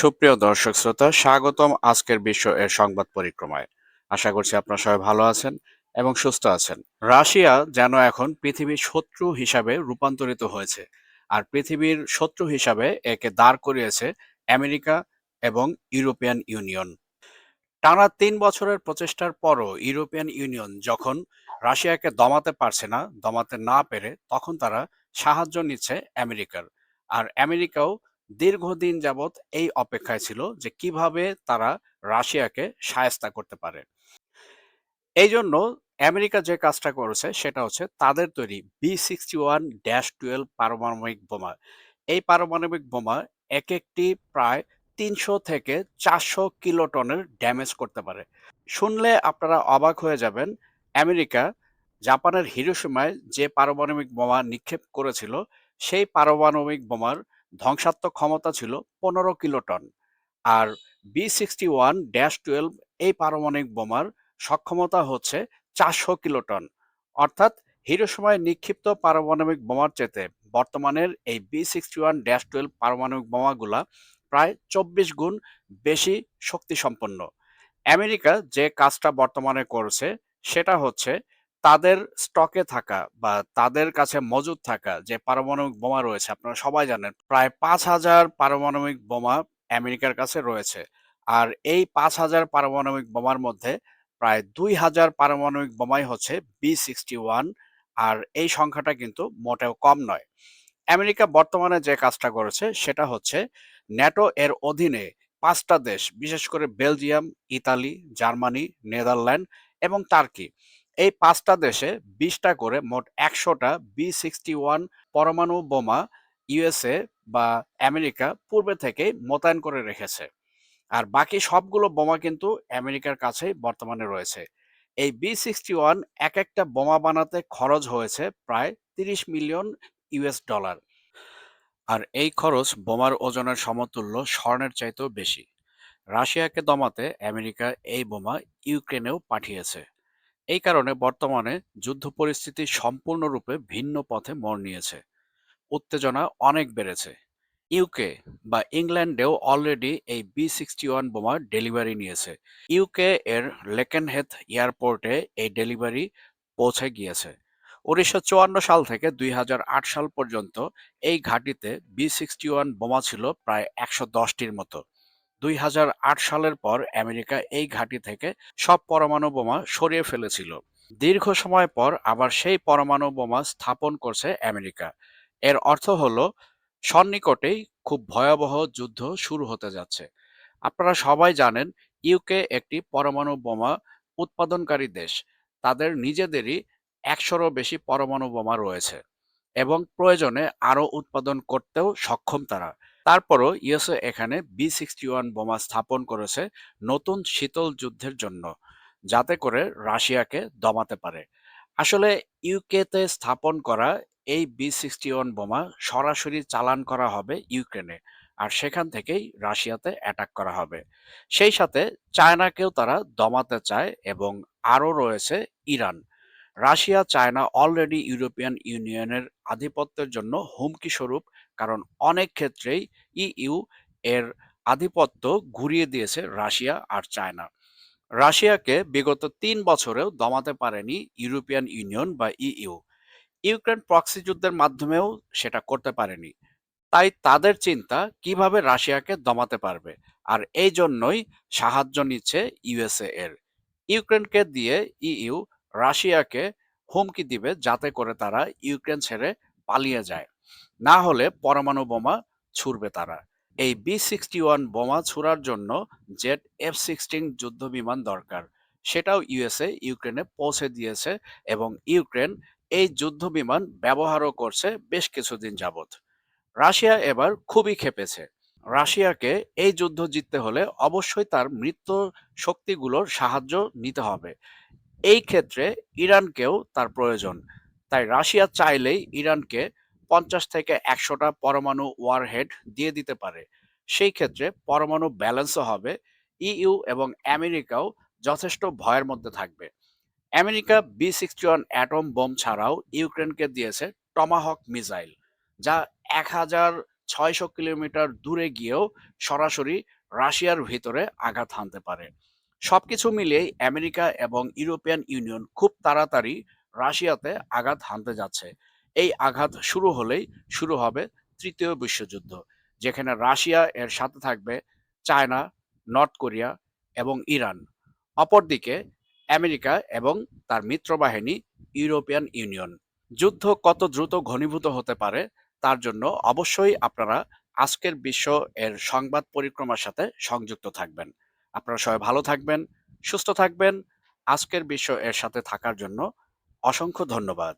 সুপ্রিয় দর্শক শ্রোতা, স্বাগতম আজকের বিশ্ব এর সংবাদ পরিক্রমায়। আশা করছি আপনারা সবাই ভালো আছেন এবং সুস্থ আছেন। রাশিয়া যেন এখন পৃথিবীর শত্রু হিসাবে রূপান্তরিত হয়েছে আর পৃথিবীর শত্রু হিসাবে একে দাঁড় করিয়েছে আমেরিকা এবং ইউরোপিয়ান ইউনিয়ন। টানা তিন বছরের প্রচেষ্টার পরও ইউরোপিয়ান ইউনিয়ন যখন রাশিয়াকে দমাতে পারছে না, দমাতে না পেরে তখন তারা সাহায্য নিচ্ছে আমেরিকার। আর আমেরিকাও দীর্ঘদিন যাবৎ এই অপেক্ষায় ছিল যে কীভাবে তারা রাশিয়াকে সায়স্তা করতে পারে। এই জন্য আমেরিকা যে কাজটা করেছে সেটা হচ্ছে তাদের তৈরি B sixty one dash twelve পারমাণবিক বোমা। এই পারমাণবিক বোমা এক একটি প্রায় তিনশো থেকে চারশো কিলোটনের ড্যামেজ করতে পারে। শুনলে আপনারা অবাক হয়ে যাবেন, আমেরিকা জাপানের হিরোসীমায় যে পারমাণবিক বোমা নিক্ষেপ করেছিল, সেই পারমাণবিক বোমার ধ্বংসাত্মক ক্ষমতা ছিল পনেরো কিলোটন। আর B sixty one dash twelve এই পারমাণবিক বোমার সক্ষমতা হচ্ছে চারশো কিলোটন। অর্থাৎ হিরোসীমায় নিক্ষিপ্ত পারমাণবিক বোমার চেতে বর্তমানের এই B sixty one dash twelve পারমাণবিক বোমাগুলা প্রায় চব্বিশ গুণ বেশি শক্তিসম্পন্ন। আমেরিকা যে কাজটা বর্তমানে করছে সেটা হচ্ছে তাদের স্টকে থাকা বা তাদের কাছে মজুদ থাকা যে পারমাণবিক বোমা রয়েছে, আপনারা সবাই জানেন, প্রায় পাঁচ হাজার পারমাণবিক বোমা আমেরিকার কাছে রয়েছে। আর এই পাঁচ হাজার পারমাণবিক বোমার মধ্যে প্রায় দুই হাজার পারমাণবিক বোমাই হচ্ছে বি সিক্সটি ওয়ান, আর এই সংখ্যাটা কিন্তু মোটেও কম নয়। আমেরিকা বর্তমানে যে কাজটা করেছে, সেটা হচ্ছে ন্যাটো এর অধীনে পাঁচটা দেশ, বিশেষ করে বেলজিয়াম, ইতালি, জার্মানি, নেদারল্যান্ড এবং টার্কি। এই পাঁচটা দেশে বিশটা করে মোট একশোটা বি সিক্সটি ওয়ান পরমাণু বোমা ইউএসএ বা আমেরিকা পূর্বে থেকেই মোতায়েন করে রেখেছে। আর বাকি সবগুলো বোমা কিন্তু আমেরিকার কাছেই বর্তমানে রয়েছে। এই বি সিক্সটি ওয়ান এক একটা বোমা বানাতে খরচ হয়েছে প্রায় তিরিশ মিলিয়ন ইউএস ডলার। আর এই খরচ বোমার ওজনের সমতুল্য স্বর্ণের চাইতেও বেশি। রাশিয়াকে দমাতে আমেরিকা এই বোমা ইউক্রেনেও পাঠিয়েছে। এই কারণে বর্তমানে যুদ্ধ পরিস্থিতি সম্পূর্ণরূপে ভিন্ন পথে মোড় নিয়েছে। উত্তেজনা অনেক বেড়েছে। ইউকে বা ইংল্যান্ডেও অলরেডি এই বি সিক্সটি ওয়ান বোমা ডেলিভারি নিয়েছে। ইউকে এর লেকেনহেথ এয়ারপোর্টে এই ডেলিভারি পৌঁছে গিয়েছে। উনিশশো চুয়ান্ন সাল থেকে দুই হাজার আট সাল পর্যন্ত এই ঘাঁটিতে বি সিক্সটি ওয়ান বোমা ছিল প্রায় একশো দশটির মতো। দুই হাজার আট সালের পর আমেরিকা এই ঘাঁটি থেকে সব পরমাণু বোমা সরিয়ে ফেলেছিল। দীর্ঘ সময় পর আবার সেই পরমাণু বোমা স্থাপন করছে আমেরিকা। এর অর্থ হলো, সন্নিকটেই খুব ভয়াবহ যুদ্ধ শুরু হতে যাচ্ছে। আপনারা সবাই জানেন, ইউকে একটি পরমাণু বোমা উৎপাদনকারী দেশ। তাদের নিজেদেরই একশোরও বেশি পরমাণু বোমা রয়েছে এবং প্রয়োজনে আরও উৎপাদন করতেও সক্ষম তারা। তারপরও ইউএসএ এখানে বি সিক্সটি ওয়ান বোমা স্থাপন করেছে নতুন শীতল যুদ্ধের জন্য, যাতে করে রাশিয়াকে দমাতে পারে। আসলে ইউকেতে স্থাপন করা এই বি সিক্সটি ওয়ান বোমা সরাসরি চালান করা হবে ইউক্রেনে, আর সেখান থেকেই রাশিয়াতে অ্যাটাক করা হবে। সেই সাথে চায়নাকেও তারা দমাতে চায় এবং আরও রয়েছে Iran. Russia, China already European ইউনিয়নের আধিপত্যের জন্য হুমকি স্বরূপ, কারণ অনেক ক্ষেত্রেই ইইউ এর আধিপত্য ঘুরিয়ে দিয়েছে রাশিয়া আর চায়না। রাশিয়াকে বিগত তিন বছরেও দমাতে পারেনি ইউরোপিয়ান ইউনিয়ন বা ইইউ। ইউক্রেন প্রক্সি যুদ্ধের মাধ্যমেও সেটা করতে পারেনি। তাই তাদের চিন্তা, কীভাবে রাশিয়াকে দমাতে পারবে? আর এই জন্যই সাহায্য নিচ্ছে ইউএসএ এর। ইউক্রেনকে দিয়ে ইইউ রাশিয়াকে হুমকি দিবে যাতে করে তারা ইউক্রেন ছেড়ে পালিয়ে যায়। না হলে পরমাণু বোমা ছুড়বে তারা। এই বি সিক্সটি ওয়ান বোমা ছুড়ার জন্য জেট এফ সিক্সটিন যুদ্ধ বিমান দরকার। সেটাও ইউএসএ ইউক্রেনে পৌঁছে দিয়েছে এবং ইউক্রেন এই যুদ্ধ বিমান ব্যবহারও করছে বেশ কিছুদিন যাবৎ। রাশিয়া এবার খুবই খেপেছে রাশিয়াকে এই যুদ্ধ জিততে হলে অবশ্যই তার মৃত্যু শক্তিগুলোর সাহায্য নিতে হবে। এই ক্ষেত্রে ইরানকেও তার প্রয়োজন। তাই রাশিয়া চাইলেই ইরানকে পঞ্চাশ থেকে একশোটা পরমাণু ওয়ারহেড দিয়ে দিতে পারে। সেই ক্ষেত্রে পরমাণু ব্যালেন্সও হবে ইইউ এবং আমেরিকাও যথেষ্ট ভয়ের মধ্যে থাকবে। America B sixty one atom bomb ছাড়াও ইউক্রেনকে দিয়েছে টমাহক মিসাইল যা এক হাজার ছয়শো কিলোমিটার দূরে গিয়েও সরাসরি রাশিয়ার ভিতরে আঘাত হানতে পারে। সবকিছু মিলিয়ে আমেরিকা এবং ইউরোপিয়ান ইউনিয়ন খুব তাড়াতাড়ি রাশিয়াতে আঘাত হানতে যাচ্ছে। এই আঘাত শুরু হলেই শুরু হবে তৃতীয় বিশ্বযুদ্ধ, যেখানে রাশিয়া এর সাথে থাকবে চায়না, নর্থ কোরিয়া এবং ইরান। অপরদিকে আমেরিকা এবং তার মিত্রবাহিনী ইউরোপিয়ান ইউনিয়ন। যুদ্ধ কত দ্রুত ঘনীভূত হতে পারে তার জন্য অবশ্যই আপনারা আজকের বিশ্ব এর সংবাদ পরিক্রমার সাথে সংযুক্ত থাকবেন। আপনারা সবাই ভালো থাকবেন সুস্থ থাকবেন। আজকের বিশ্ব এর সাথে থাকার জন্য অসংখ্য ধন্যবাদ।